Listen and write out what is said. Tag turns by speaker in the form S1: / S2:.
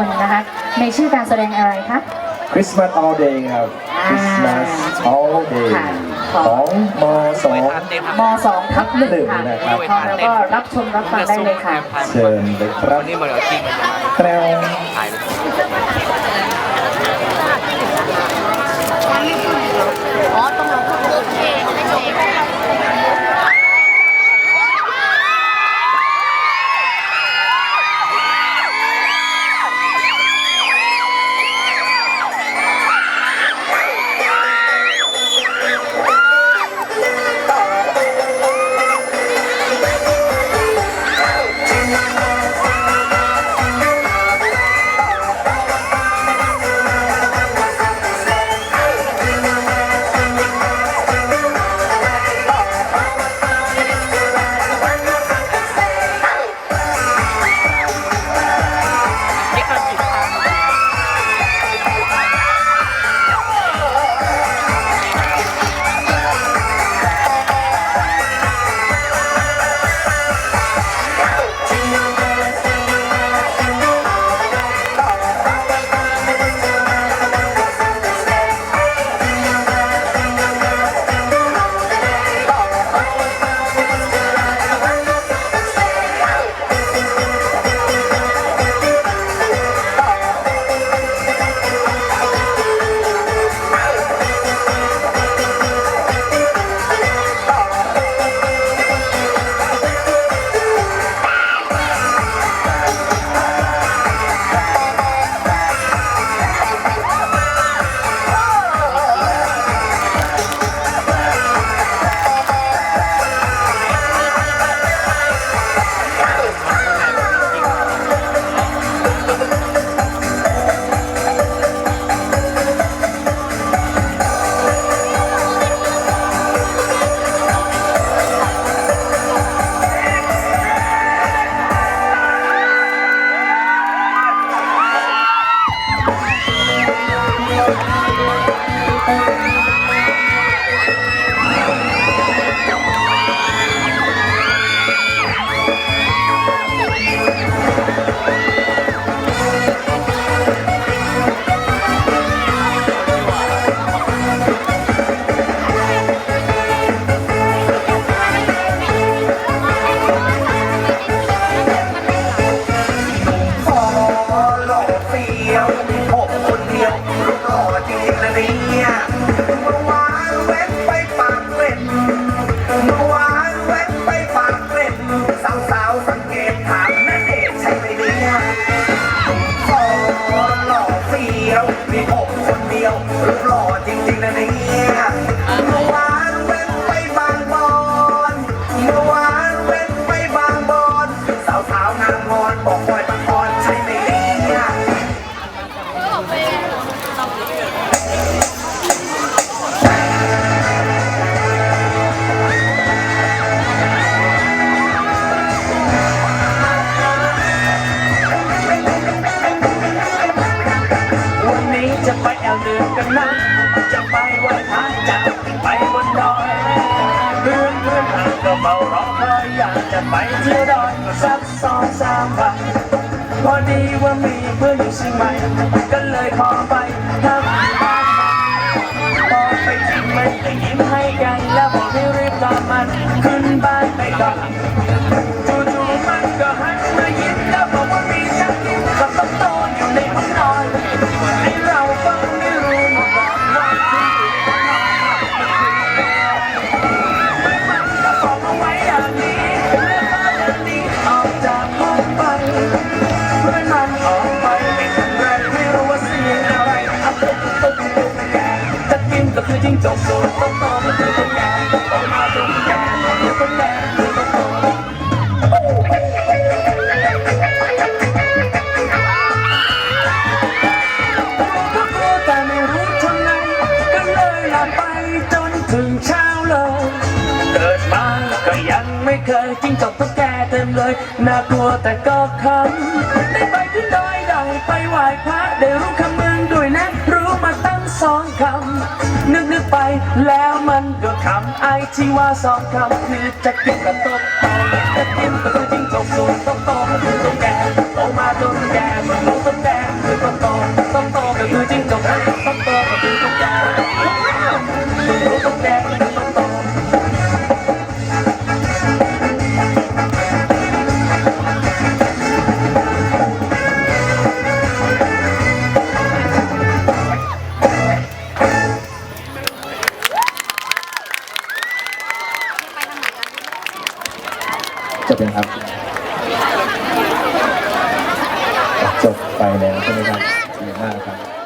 S1: คนนะคะในชื่อการแสดงอะไรคะ
S2: Christmas all day ครับ Christmas all day
S1: ค่ะ
S2: ของมสอง
S1: ม2ทับหนึ่งค่ะ
S2: หนึ่งนะครับ
S1: พอแล้วก็รับชมรับฟังได้เลยค่ะ
S2: เชิญเลยครับ
S3: นี่มันเอาที่มันจะมา
S2: แตรว
S3: ถ่าย
S4: อ๋อ
S5: ข ดียวหล่อจริงๆนะนี่ จะไปเที่ยวดอยก็สักสองสามวันพอดีว่ามีเพื่อนอยู่เชียงใหม่ก็เลยขอไปทำบ้านใหม่พอไปถึงมันก็ยิ้มให้ นก็คือจิ้งจกสูตรโตโตก็คือตุ๊กแกโตมาตุ๊กแกเดี๋ยวตุ๊กแกคือโตโตก็กลัวแต่ไม่รู้ทำไงก็เลยลาไปจนถึงเช้าเลยเกิดมาก็ยังไม่เคยจิ้งจกตุ๊กแกเต็มเลย น่ากลัวแต่ก็คำได้ไปที่ดอยได้ไปไหว้พระได้รู้คำ นึกนึกไปแล้วมันก็คำไอที่ว่าสองคำคือจะกินกับตบตบจะกินกับ
S2: จบยังครับจบไปแล้วใช่ไหมครับดีมากครับ